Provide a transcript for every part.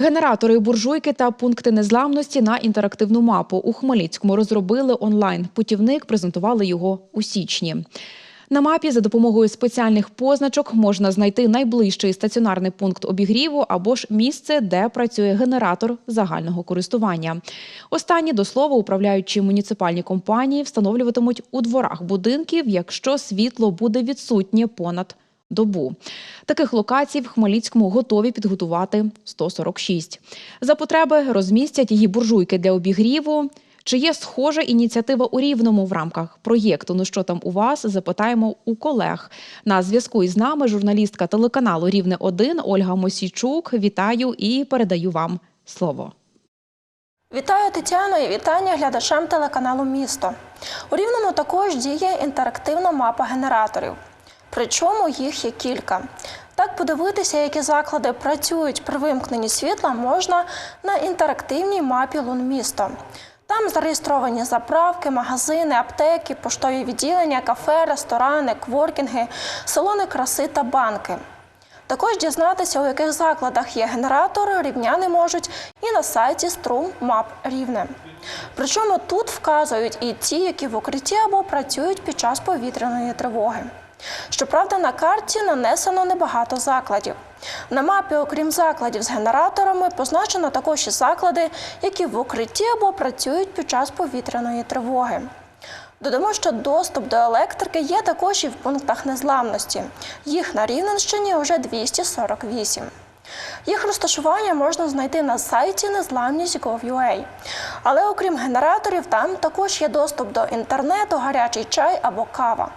Генератори буржуйки та пункти незламності на інтерактивну мапу у Хмельницькому розробили онлайн. Путівник презентували його у січні. На мапі за допомогою спеціальних позначок можна знайти найближчий стаціонарний пункт обігріву або ж місце, де працює генератор загального користування. Останні, до слова, управляючі муніципальні компанії встановлюватимуть у дворах будинків, якщо світло буде відсутнє понад добу. Таких локацій в Хмельницькому готові підготувати 146. За потреби розмістять її буржуйки для обігріву. Чи є схожа ініціатива у Рівному в рамках проєкту? Ну що там у вас? Запитаємо у колег. На зв'язку із нами журналістка телеканалу Рівне 1 Ольга Мосійчук. Вітаю і передаю вам слово. Вітаю Тетяно і вітання глядачам телеканалу Місто. У Рівному також діє інтерактивна мапа генераторів. Причому їх є кілька. Так подивитися, які заклади працюють при вимкненні світла, можна на інтерактивній мапі Лунмісто. Там зареєстровані заправки, магазини, аптеки, поштові відділення, кафе, ресторани, кворкінги, салони краси та банки. Також дізнатися, у яких закладах є генератори, рівняни можуть і на сайті Струм Рівне. Причому тут вказують і ті, які в укритті або працюють під час повітряної тривоги. Щоправда, на карті нанесено небагато закладів. На мапі, окрім закладів з генераторами, позначено також і заклади, які в укритті або працюють під час повітряної тривоги. Додамо, що доступ до електрики є також і в пунктах незламності. Їх на Рівненщині вже 248. Їх розташування можна знайти на сайті незламність.gov.ua. Але окрім генераторів, там також є доступ до інтернету, гарячий чай або кава.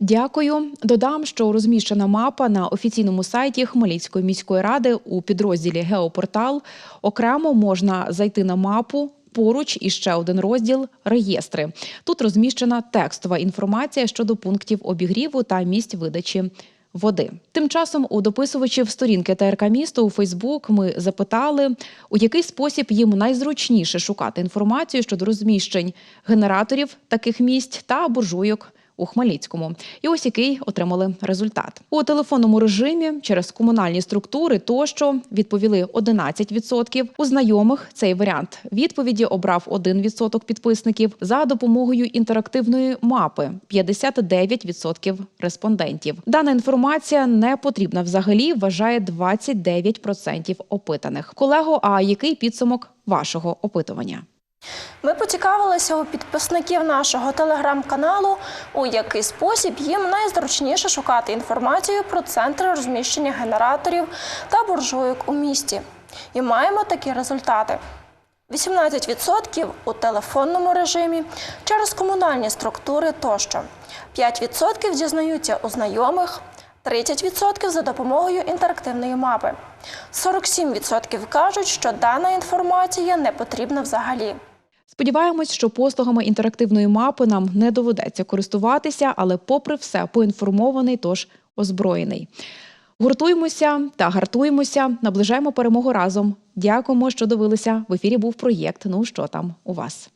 Дякую. Додам, що розміщена мапа на офіційному сайті Хмельницької міської ради у підрозділі Геопортал. Окремо можна зайти на мапу. Поруч і ще один розділ реєстри. Тут розміщена текстова інформація щодо пунктів обігріву та місць видачі води. Тим часом у дописувачів сторінки ТРК місто у Фейсбук ми запитали, у який спосіб їм найзручніше шукати інформацію щодо розміщень генераторів таких місць та буржуйок у Хмельницькому. І ось який отримали результат у телефонному режимі через комунальні структури. Тощо відповіли 11%. У знайомих цей варіант відповіді обрав 1% підписників за допомогою інтерактивної мапи 59% респондентів. Дана інформація не потрібна взагалі. Вважає 29% опитаних. Колего, а який підсумок вашого опитування? Ми поцікавилися у підписників нашого телеграм-каналу, у який спосіб їм найзручніше шукати інформацію про центри розміщення генераторів та буржуйок у місті. І маємо такі результати. 18% у телефонному режимі через комунальні структури тощо. 5% дізнаються у знайомих, 30% за допомогою інтерактивної мапи. 47% кажуть, що дана інформація не потрібна взагалі. Сподіваємось, що послугами інтерактивної мапи нам не доведеться користуватися, але, попри все, поінформований, тож озброєний. Гуртуємося та гартуємося, наближаємо перемогу разом. Дякуємо, що дивилися. В ефірі був проєкт. Ну що там у вас?